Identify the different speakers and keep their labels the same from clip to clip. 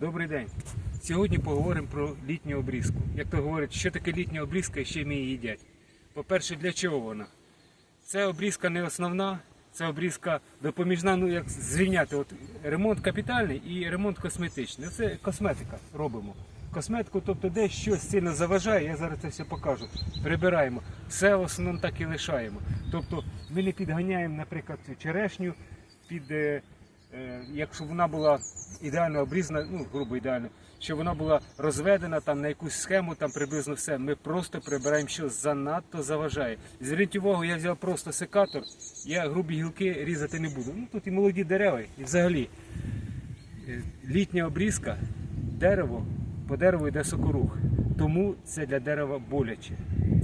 Speaker 1: Добрий день. Сьогодні поговоримо про літню обрізку. Як то говорять, що таке літня обрізка і ще ми її їдять. По-перше, для чого вона? Це обрізка не основна, це обрізка допоміжна, ну як зрівняти от ремонт капітальний і ремонт косметичний. Це косметика робимо. Косметику, тобто де щось сильно заважає, я зараз це все покажу. Прибираємо. Все в основному так і лишаємо. Тобто ми не підганяємо, наприклад, цю черешню під. Е, якщо вона була ідеально обрізана, ну грубо ідеально, щоб вона була розведена там на якусь схему, там приблизно все. Ми просто прибираємо, що занадто заважає. Зверніть увагу, я взяв просто секатор, я грубі гілки різати не буду. Ну тут і молоді дерева, і взагалі е, літня обрізка, дерево, по дереву йде сокорух. Тому це для дерева боляче.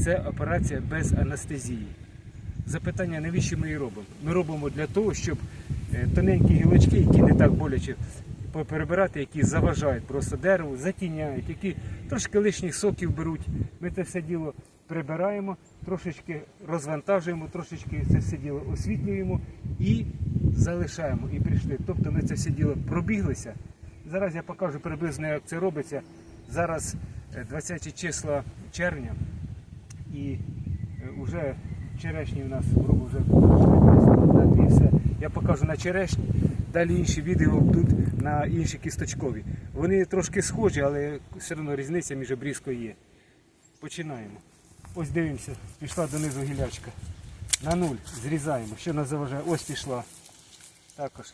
Speaker 1: Це операція без анестезії. Запитання, навіщо ми її робимо? Ми робимо для того, щоб тоненькі гілочки, які не так боляче перебирати, які заважають просто дереву, затіняють, які трошки лишніх соків беруть. Ми це все діло прибираємо, трошечки розвантажуємо, трошечки це все діло освітлюємо і залишаємо. І прийшли. Тобто ми це все діло пробіглися. Зараз я покажу приблизно, як це робиться. Зараз е, 20 числа червня і вже черешні у нас грубо вже дві все. Я покажу на черешні, далі інші відео будуть на інші кісточкові. Вони трошки схожі, але все одно різниця між обрізкою є. Починаємо. Ось дивимося, пішла донизу гілячка. На нуль зрізаємо. Що нас заважає? Ось пішла. Також.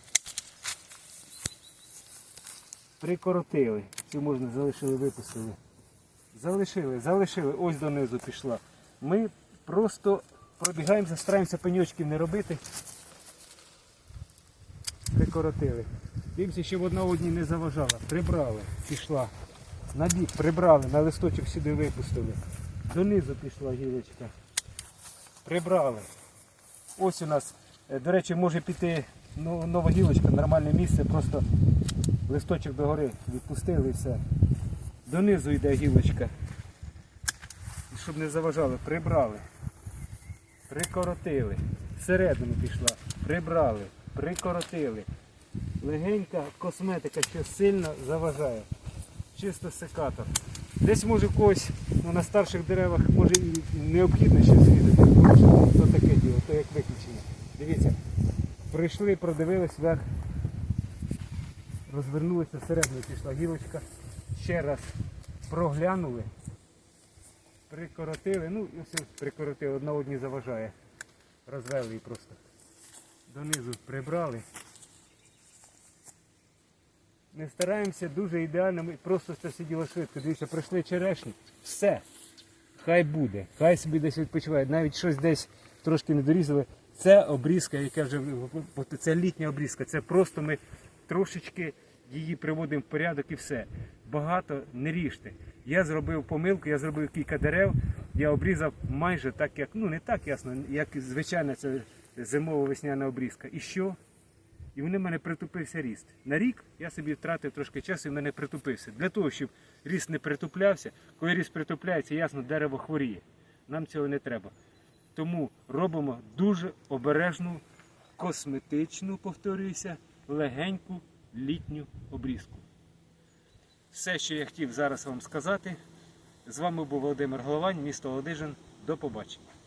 Speaker 1: Прикоротили. Цю можна залишили, випустили. Залишили, залишили, ось донизу пішла. Ми просто пробігаємося, стараємося пеньочків не робити. Прикоротили. Дивимося, щоб одна одній не заважала. Прибрали, пішла. На бік прибрали, на листочок сюди випустили. Донизу пішла гілочка. Прибрали. Ось у нас, е, до речі, може піти ну, нова гілочка, нормальне місце, просто листочок догори відпустили і все. Донизу йде гілочка. Щоб не заважали, прибрали. Прикоротили. Всередину пішла. Прибрали. Прикоротили. Легенька косметика, що сильно заважає. Чисто секатор. Десь може когось ну, на старших деревах може і необхідно щось різати. То таке діло, то як виключення. Дивіться, прийшли, продивились вверх, розвернулися всередину, пішла гілочка. Ще раз проглянули, прикоротили, ну і все прикоротили, одна одній заважає. Розвели її просто. Донизу прибрали. Не стараємося дуже ідеально, ми просто це все діло швидко. Дивіться, пройшли черешні. Все. Хай буде. Хай собі десь відпочиває. Навіть щось десь трошки не дорізали. Це обрізка, яка вже це літня обрізка. Це просто ми трошечки її приводимо в порядок і все. Багато не ріжте. Я зробив помилку, я зробив кілька дерев, я обрізав майже так, як, ну не так ясно, як звичайна це зимова весняна обрізка. І що? І вони в мене притупився ріст. На рік я собі втратив трошки часу і в мене притупився. Для того, щоб ріст не притуплявся, коли ріст притупляється, ясно, дерево хворіє. Нам цього не треба. Тому робимо дуже обережну, косметичну, повторююся, легеньку літню обрізку. Все, що я хотів зараз вам сказати. З вами був Володимир Головань, місто Одижин. До побачення.